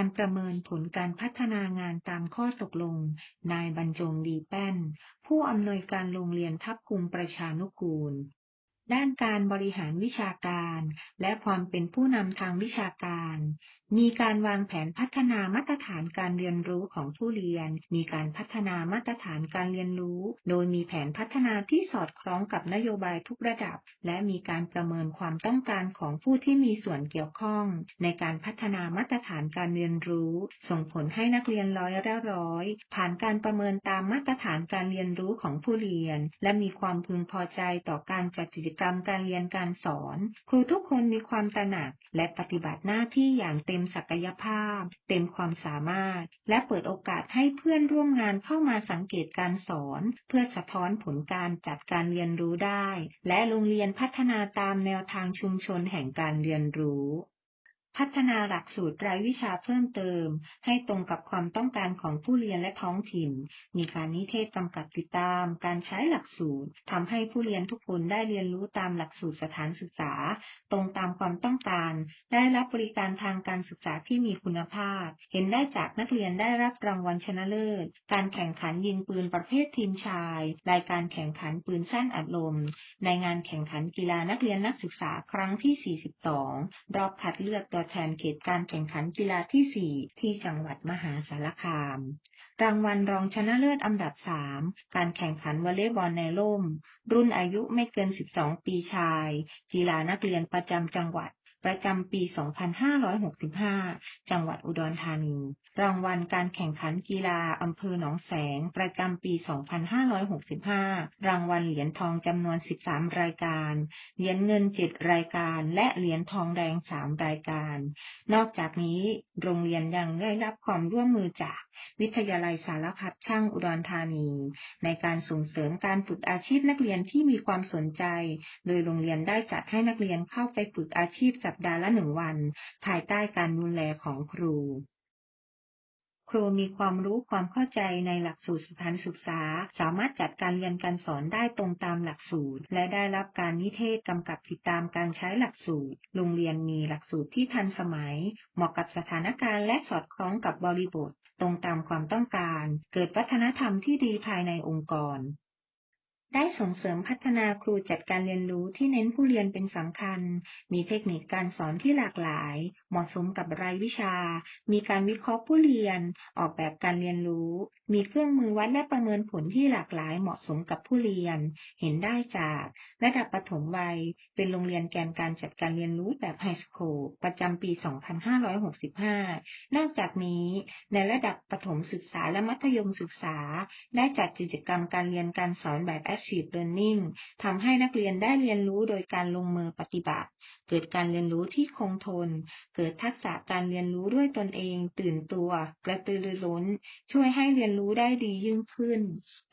การประเมินผลการพัฒนางานตามข้อตกลง นายบรรจงดีแป้น ผู้อำนวยการโรงเรียนทับคุมประชานุกูล ด้านการบริหารวิชาการ และความเป็นผู้นำทางวิชาการมีการวางแผนพัฒนามาตรฐานการเรียนรู้ของผู้เรียน มีการพัฒนามาตรฐานการเรียนรู้ โดยมีแผนพัฒนาที่สอดคล้องกับนโยบายทุกระดับ และมีการประเมินความต้องการของผู้ที่มีส่วนเกี่ยวข้อง ในการพัฒนามาตรฐานการเรียนรู้ ส่งผลให้นักเรียนร้อยละร้อย ผ่านการประเมินตามมาตรฐานการเรียนรู้ของผู้เรียน และมีความพึงพอใจต่อการจัดกิจกรรมการเรียนการสอน ครูทุกคนมีความตระหนักและปฏิบัติหน้าที่อย่างเต็มมศักยภาพ เต็มความสามารถ และเปิดโอกาสให้เพื่อนร่วมงานเข้ามาสังเกตการสอน เพื่อสะท้อนผลการจัดการเรียนรู้ได้ และโรงเรียนพัฒนาตามแนวทางชุมชนแห่งการเรียนรู้ พัฒนาหลักสูตรรายวิชาเพิ่มเติม ให้ตรงกับความต้องการของผู้เรียนและท้องถิ่น มีการนิเทศกำกับติดตาม การใช้หลักสูตรทำให้ผู้เรียนทุกคนได้เรียนรู้ตามหลักสูตรสถานศึกษา ตรงตามความต้องการ ได้รับบริการทางการศึกษาที่มีคุณภาพ เห็นได้จากนักเรียนได้รับรางวัลชนะเลิศ การแข่งขันยิงปืนประเภททีมชาย รายการแข่งขันปืนสั้นอัดลม ในงานแข่งขันกีฬานักเรียนนักศึกษาครั้งที่ 42 รอบคัดเลือกตัวแทนเขตการแข่งขันกีฬาที่ 4 ที่จังหวัดมหาสารคาม รางวัลรองชนะเลิศอันดับ 3 การแข่งขันวอลเลย์บอลในร่ม รุ่นอายุไม่เกิน 12 ปีชาย กีฬานักเรียนประจำจังหวัด ประจำปี 2565 จังหวัดอุดรธานี รางวัลการแข่งขันกีฬาอำเภอหนองแสง ประจำปี 2565 รางวัลเหรียญทองจำนวน 13 รายการ เหรียญเงิน 7 รายการ และเหรียญทองแดง 3 รายการ นอกจากนี้โรงเรียนยังได้รับความร่วมมือจาก วิทยาลัยสารพัดช่างอุดรธานี ในการส่งเสริมการฝึกอาชีพนักเรียนที่มีความสนใจ โดยโรงเรียนได้จัดให้นักเรียนเข้าไปฝึกอาชีพสัปดาห์ละหนึ่งวัน ภายใต้การดูแลของครู ครูมีความรู้ความเข้าใจในหลักสูตรสถานศึกษา สามารถจัดการเรียนการสอนได้ตรงตามหลักสูตร และได้รับการนิเทศกำกับติดตามการใช้หลักสูตร โรงเรียนมีหลักสูตรที่ทันสมัย เหมาะกับสถานการณ์และสอดคล้องกับบริบท ตรงตามความต้องการ เกิดวัฒนธรรมที่ดีภายในองค์กร ได้ส่งเสริมพัฒนาครูจัดการเรียนรู้ที่เน้นผู้เรียนเป็นสำคัญ มีเทคนิคการสอนที่หลากหลาย เหมาะสมกับรายวิชา มีการวิเคราะห์ผู้เรียน ออกแบบการเรียนรู้ มีเครื่องมือวัดและประเมินผลที่หลากหลาย เหมาะสมกับผู้เรียน เห็นได้จากระดับประถมวัย เป็นโรงเรียนแกนการจัดการเรียนรู้แบบไฮสคูลประจำปี 2565 นอกจากนี้ ในระดับประถมศึกษาและมัธยมศึกษา ได้จัดกิจกรรมการเรียนการสอนแบบ Active Learning ทำให้นักเรียนได้เรียนรู้โดยการลงมือปฏิบัติ เกิดการเรียนรู้ที่คงทน เกิดทักษะการเรียนรู้ด้วยตนเอง ตื่นตัว กระตือรือร้น ช่วยให้เรียนรู้ได้ดียิ่งขึ้น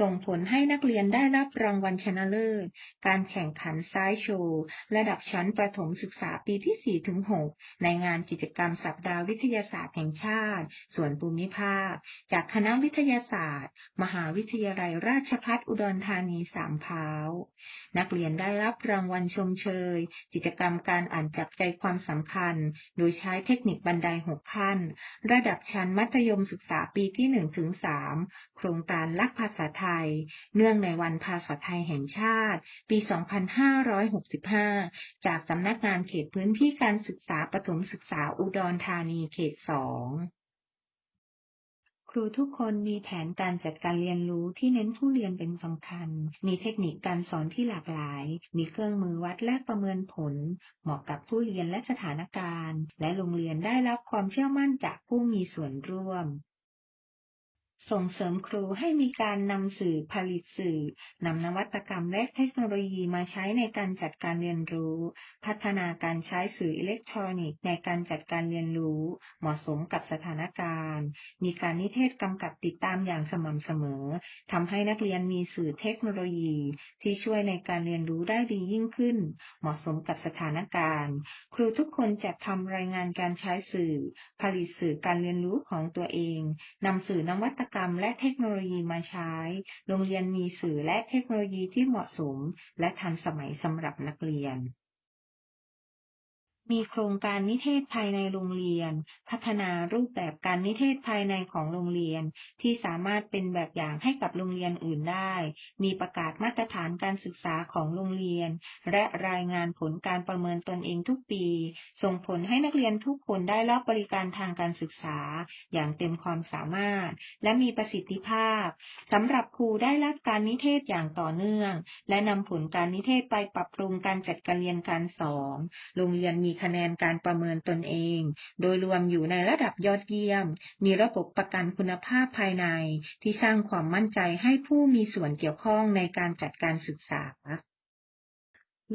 ส่งผลให้นักเรียนได้รับรางวัลชนะเลิศ การแข่งขันไซส์โชว์ ระดับชั้นประถมศึกษาปีที่ 4-6 ในงานกิจกรรมสัปดาห์วิทยาศาสตร์แห่งชาติ ส่วนภูมิภาค จากคณะวิทยาศาสตร์ มหาวิทยาลัยราชภัฏอุดรธานีสามพร้าว นักเรียนได้รับรางวัลชมเชย กิจกรรมการอ่านจับใจความสำคัญ โดยใช้เทคนิคบันไดหกขั้น ระดับชั้นมัธยมศึกษาปีที่1-3โครงการลักภาษาไทย เนื่องในวันภาษาไทยแห่งชาติ ปี 2565 จากสำนักงานเขตพื้นที่การศึกษาประถมศึกษาอุดรธานีเขต2 ครูทุกคนมีแผนการจัดการเรียนรู้ที่เน้นผู้เรียนเป็นสำคัญ มีเทคนิคการสอนที่หลากหลาย มีเครื่องมือวัดและประเมินผล เหมาะกับผู้เรียนและสถานการณ์ และโรงเรียนได้รับความเชื่อมั่นจากผู้มีส่วนร่วม ส่งเสริมครูให้มีการนำสื่อผลิตสื่อนำนวัตกรรมและเทคโนโลยีมาใช้ในการจัดการเรียนรู้ พัฒนาการใช้สื่ออิเล็กทรอนิกส์ในการจัดการเรียนรู้ เหมาะสมกับสถานการณ์ มีการนิเทศกำกับติดตามอย่างสม่ำเสมอทำให้นักเรียนมีสื่อเทคโนโลยี ที่ช่วยในการเรียนรู้ได้ดียิ่งขึ้น เหมาะสมกับสถานการณ์ ครูทุกคนจะทำรายงานการใช้สื่อ ผลิตสื่อการเรียนรู้ของตัวเองนำสื่อนวัตกรรมและเทคโนโลยีมาใช้ โรงเรียนมีสื่อและเทคโนโลยีที่เหมาะสม และทันสมัยสำหรับนักเรียน มีโครงการนิเทศภายในโรงเรียน พัฒนารูปแบบการนิเทศภายในของโรงเรียน ที่สามารถเป็นแบบอย่างให้กับโรงเรียนอื่นได้ มีประกาศมาตรฐานการศึกษาของโรงเรียน และรายงานผลการประเมินตนเองทุกปี ส่งผลให้นักเรียนทุกคนได้รับบริการทางการศึกษา อย่างเต็มความสามารถ และมีประสิทธิภาพสำหรับครูได้รับการนิเทศอย่างต่อเนื่อง และนำผลการนิเทศไปปรับปรุงการจัดการเรียนการสอน โรงเรียนมีคะแนนการประเมินตนเอง โดยรวมอยู่ในระดับยอดเยี่ยม มีระบบประกันคุณภาพภายใน ที่สร้างความมั่นใจให้ผู้มีส่วนเกี่ยวข้องในการจัดการศึกษา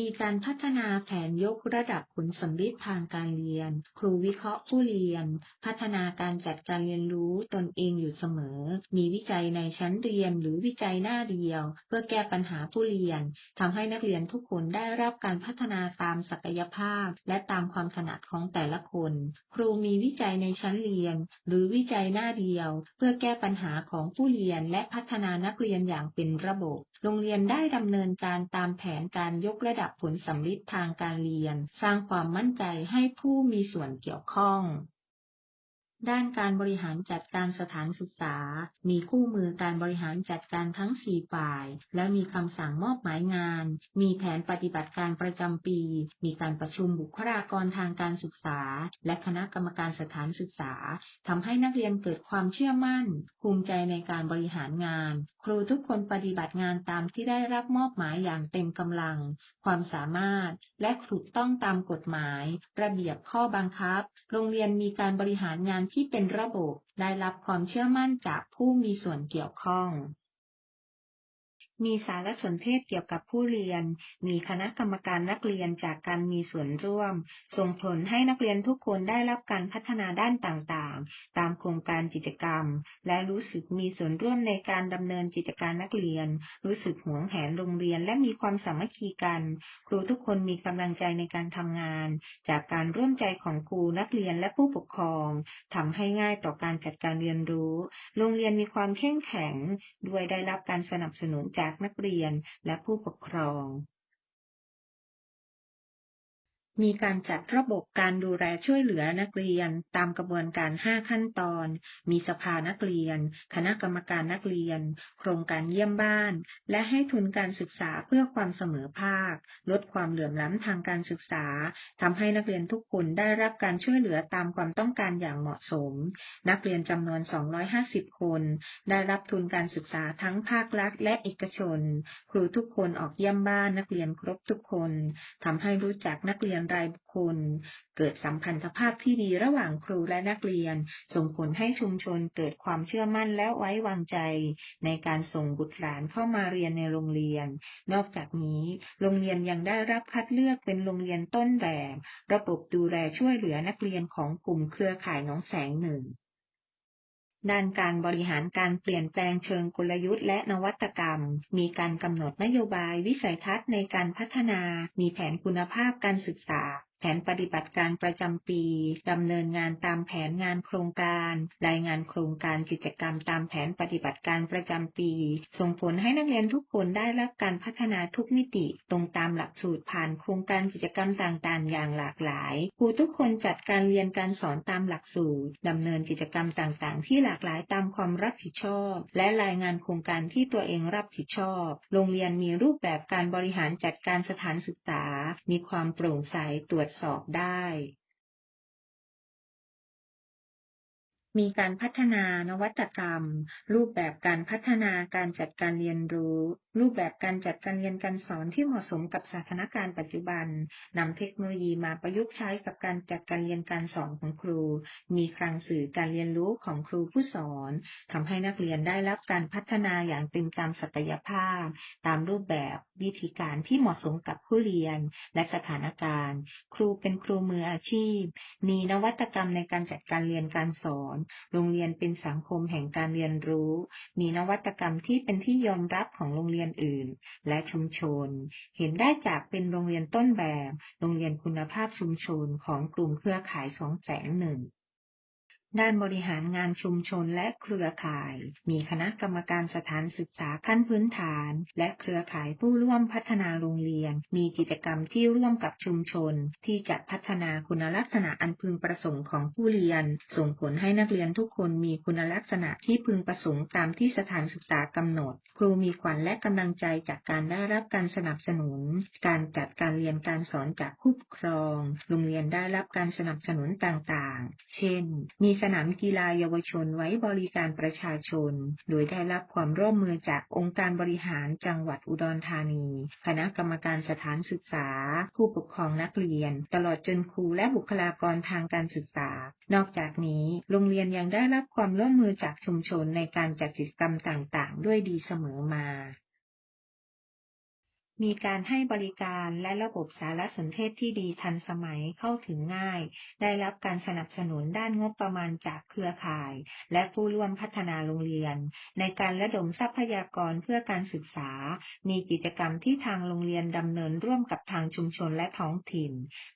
มีการพัฒนาแผนยกระดับผลสำลิดทางการเรียน ครูวิเคราะห์ผู้เรียน พัฒนาการจัดการเรียนรู้ตนเองอยู่เสมอ มีวิจัยในชั้นเรียนหรือวิจัยหน้าเดียว เพื่อแก้ปัญหาผู้เรียนทำให้นักเรียนทุกคนได้รับการพัฒนาตามศักยภาพ และตามความถนัดของแต่ละคน ครูมีวิจัยในชั้นเรียน หรือวิจัยหน้าเดียว เพื่อแก้ปัญหาของผู้เรียนและพัฒนานักเรียนอย่างเป็นระบบ โรงเรียนได้ดำเนินการตามแผนการยกระดับดับผลสำลิดทางการเรียน สร้างความมั่นใจให้ผู้มีส่วนเกี่ยวข้อง ด้านการบริหารจัดการสถานศึกษา มีคู่มือการบริหารจัดการทั้ง 4 ฝ่าย และมีคำสั่งมอบหมายงาน มีแผนปฏิบัติการประจำปี มีการประชุมบุคลากรทางการศึกษา และคณะกรรมการสถานศึกษาทำให้นักเรียนเกิดความเชื่อมั่น ภูมิใจในการบริหารงาน ครูทุกคนปฏิบัติงานตามที่ได้รับมอบหมายอย่างเต็มกำลัง ความสามารถ และถูกต้องตามกฎหมาย ระเบียบข้อบังคับ โรงเรียนมีการบริหารงานที่เป็นระบบ ได้รับความเชื่อมั่นจากผู้มีส่วนเกี่ยวข้อง มีสารสนเทศเกี่ยวกับผู้เรียน มีคณะกรรมการนักเรียนจากการมีส่วนร่วม ส่งผลให้นักเรียนทุกคนได้รับการพัฒนาด้านต่างๆ ตามโครงการกิจกรรม และรู้สึกมีส่วนร่วมในการดำเนินกิจการนักเรียน รู้สึกหวงแหนโรงเรียนและมีความสามัคคีกัน ครูทุกคนมีกำลังใจในการทำงาน จากการร่วมใจของครูนักเรียนและผู้ปกครองทำให้ง่ายต่อการจัดการเรียนรู้ โรงเรียนมีความเข้มแข็ง ด้วยได้รับการสนับสนุนจากนักเรียนและผู้ปกครอง มีการจัดระบบการดูแลช่วยเหลือนักเรียน ตามกระบวนการ 5 ขั้นตอน มีสภานักเรียน คณะกรรมการนักเรียน โครงการเยี่ยมบ้าน และให้ทุนการศึกษาเพื่อความเสมอภาค ลดความเหลื่อมล้ำทางการศึกษาทำให้นักเรียนทุกคนได้รับการช่วยเหลือตามความต้องการอย่างเหมาะสม นักเรียนจำนวน 250 คน ได้รับทุนการศึกษาทั้งภาครัฐและเอกชน ครูทุกคนออกเยี่ยมบ้านนักเรียนครบทุกคนทำให้รู้จักนักเรียนรายบุคคล เกิดสัมพันธภาพที่ดีระหว่างครูและนักเรียน ส่งผลให้ชุมชนเกิดความเชื่อมั่นและไว้วางใจ ในการส่งบุตรหลานเข้ามาเรียนในโรงเรียน นอกจากนี้ โรงเรียนยังได้รับคัดเลือกเป็นโรงเรียนต้นแบบ ระบบดูแลช่วยเหลือนักเรียนของกลุ่มเครือข่ายน้องแสงหนึ่ง ด้านการบริหารการเปลี่ยนแปลงเชิงกลยุทธ์และนวัตกรรม มีการกำหนดนโยบายวิสัยทัศน์ในการพัฒนา มีแผนคุณภาพการศึกษา ผนปฏิบัติการประจำปีดำเนินงานตามแผนงานโครงการ รายงานโครงการกิจกรรมตามแผนปฏิบัติการประจำปี ส่งผลให้นักเรียนทุกคนได้รับการพัฒนาทุกมิติ ตรงตามหลักสูตรผ่านโครงการกิจกรรมต่างๆ อย่างหลากหลายครูทุกคนจัดการเรียนการสอนตามหลักสูตรดำเนินกิจกรรมต่างๆ ที่หลากหลายตามความรับผิดชอบ และรายงานโครงการที่ตัวเองรับผิดชอบ โรงเรียนมีรูปแบบการบริหารจัดการสถานศึกษา มีความโปร่งใสตรวจสอบได้ มีการพัฒนานวัตกรรม รูปแบบการพัฒนาการจัดการเรียนรู้ รูปแบบการจัดการเรียนการสอนที่เหมาะสมกับสถานการณ์ปัจจุบันนำเทคโนโลยีมาประยุกต์ใช้กับการจัดการเรียนการสอนของครู มีคลังสื่อการเรียนรู้ของครูผู้สอนทำให้นักเรียนได้รับการพัฒนาอย่างเต็มตามศักยภาพ ตามรูปแบบวิธีการที่เหมาะสมกับผู้เรียน และสถานการณ์ ครูเป็นครูมืออาชีพ มีนวัตกรรมในการจัดการเรียนการสอนโรงเรียนเป็นสังคมแห่งการเรียนรู้ มีนวัตกรรมที่เป็นที่ยอมรับของโรงเรียนอื่น และชุมชน เห็นได้จากเป็นโรงเรียนต้นแบบ โรงเรียนคุณภาพชุมชนของกลุ่มเครือข่ายสองแสงหนึ่ง ด้านบริหารงานชุมชนและเครือข่าย มีคณะกรรมการสถานศึกษาขั้นพื้นฐาน และเครือข่ายผู้ร่วมพัฒนาโรงเรียน มีกิจกรรมที่ร่วมกับชุมชน ที่จะพัฒนาคุณลักษณะอันพึงประสงค์ของผู้เรียน ส่งผลให้นักเรียนทุกคนมีคุณลักษณะที่พึงประสงค์ตามที่สถานศึกษากำหนด ครูมีขวัญและกำลังใจจากการได้รับการสนับสนุน การจัดการเรียนการสอนจากผู้ปกครอง โรงเรียนได้รับการสนับสนุนต่างๆ เช่น มีสนามกีฬาเยาวชนไว้บริการประชาชน โดยได้รับความร่วมมือจากองค์การบริหารจังหวัดอุดรธานี คณะกรรมการสถานศึกษา ผู้ปกครองนักเรียน ตลอดจนครูและบุคลากรทางการศึกษา นอกจากนี้ โรงเรียนยังได้รับความร่วมมือจากชุมชนในการจัดกิจกรรมต่างๆ ด้วยดีเสมอมา มีการให้บริการและระบบสารสนเทศที่ดีทันสมัยเข้าถึงง่าย ได้รับการสนับสนุนด้านงบประมาณจากเครือข่าย และผู้ร่วมพัฒนาโรงเรียน ในการระดมทรัพยากรเพื่อการศึกษา มีกิจกรรมที่ทางโรงเรียนดำเนินร่วมกับทางชุมชนและท้องถิ่น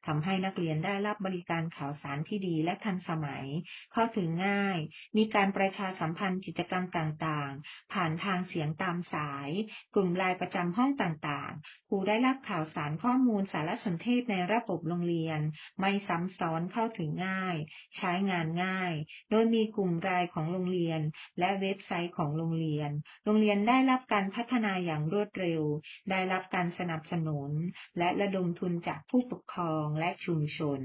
ทำให้นักเรียนได้รับบริการข่าวสารที่ดีและทันสมัย เข้าถึงง่าย มีการประชาสัมพันธ์กิจกรรมต่างๆ ผ่านทางเสียงตามสาย กลุ่มไลน์ประจำห้องต่างๆครูได้รับข่าวสารข้อมูลสารสนเทศในระบบโรงเรียน ไม่ซ้ำซ้อนเข้าถึงง่าย ใช้งานง่าย โดยมีกลุ่มรายของโรงเรียน และเว็บไซต์ของโรงเรียน โรงเรียนได้รับการพัฒนาอย่างรวดเร็ว ได้รับการสนับสนุน และระดมทุนจากผู้ปกครองและชุมชน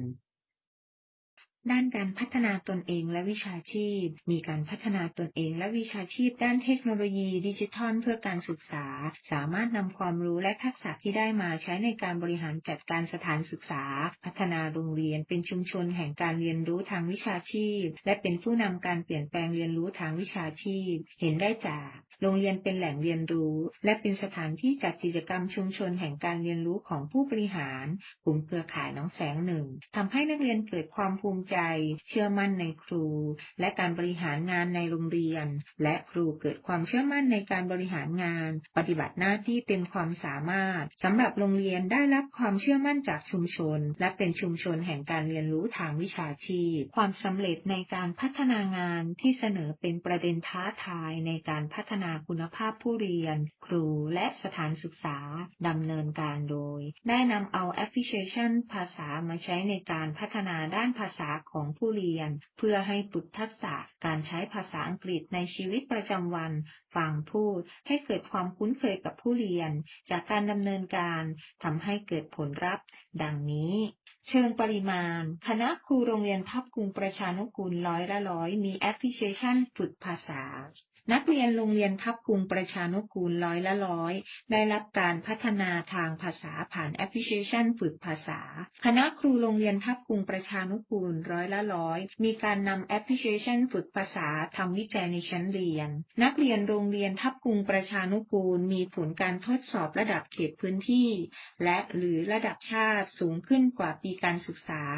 ด้านการพัฒนาตนเองและวิชาชีพ มีการพัฒนาตนเองและวิชาชีพ ด้านเทคโนโลยีดิจิทัลเพื่อการศึกษา สามารถนำความรู้และทักษะที่ได้มาใช้ในการบริหารจัดการสถานศึกษา พัฒนาโรงเรียนเป็นชุมชนแห่งการเรียนรู้ทางวิชาชีพ และเป็นผู้นำการเปลี่ยนแปลงเรียนรู้ทางวิชาชีพ เห็นได้จาก โรงเรียนเป็นแหล่งเรียนรู้ และเป็นสถานที่จัดกิจกรรมชุมชนแห่งการเรียนรู้ของผู้บริหารกลุ่มเครือข่ายน้องแสงหนึ่งทำให้นักเรียนเกิดความภูมิใจ เชื่อมั่นในครู และการบริหารงานในโรงเรียน และครูเกิดความเชื่อมั่นในการบริหารงาน ปฏิบัติหน้าที่เป็นความสามารถสำหรับโรงเรียนได้รับความเชื่อมั่นจากชุมชน และเป็นชุมชนแห่งการเรียนรู้ทางวิชาชีพ ความสำเร็จในการพัฒนางานที่เสนอเป็นประเด็นท้าทายในการพัฒนาคุณภาพผู้เรียน ครูและสถานศึกษาดำเนินการโดย ได้นำเอาแอปพลิเคชันภาษามาใช้ในการพัฒนาด้านภาษาของผู้เรียน เพื่อให้ฝึกทักษะการใช้ภาษาอังกฤษในชีวิตประจำวัน ฟังพูด ให้เกิดความคุ้นเคยกับผู้เรียน จากการดำเนินการทำให้เกิดผลลัพธ์ดังนี้เชิงปริมาณ คณะครูโรงเรียนทับกรุงประชานุกูลร้อยละร้อยมีแอปพลิเคชันฝึกภาษา นักเรียนโรงเรียนทับกรุงประชานุกูลร้อยละร้อย ได้รับการพัฒนาทางภาษาผ่านแอปพลิเคชันฝึกภาษา คณะครูโรงเรียนทับกรุงประชานุกูลร้อยละร้อย มีการนำแอปพลิเคชันฝึกภาษาทำวิจัยในชั้นเรียน นักเรียนโรงเรียนทับกุงประชานุกูล มีผลการทดสอบระดับเขตพื้นที่ และหรือระดับชาติสูงขึ้นกว่าปีการศึกษา 2563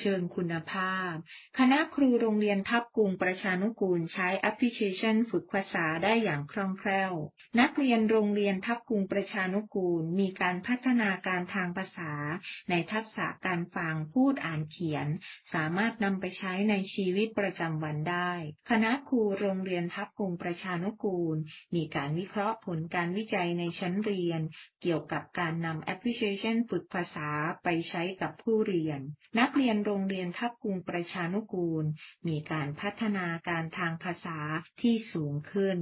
เชิงคุณภาพ คณะครูโรงเรียนทับกุงประชานุกูลใช้แอปพลิเคชันฝึกภาษาได้อย่างคล่องแคล่ว นักเรียนโรงเรียนทับกรุงประชานุกูลมีการพัฒนาการทางภาษา ในทักษะการฟังพูดอ่านเขียน สามารถนำไปใช้ในชีวิตประจำวันได้ คณะครูโรงเรียนทับกรุงประชานุกูล มีการวิเคราะห์ผลการวิจัยในชั้นเรียน เกี่ยวกับการนำแอปพลิเคชันฝึกภาษาไปใช้กับผู้เรียน นักเรียนโรงเรียนทับกรุงประชานุกูล มีการพัฒฒนาการทางภาษาที่สูงขึ้น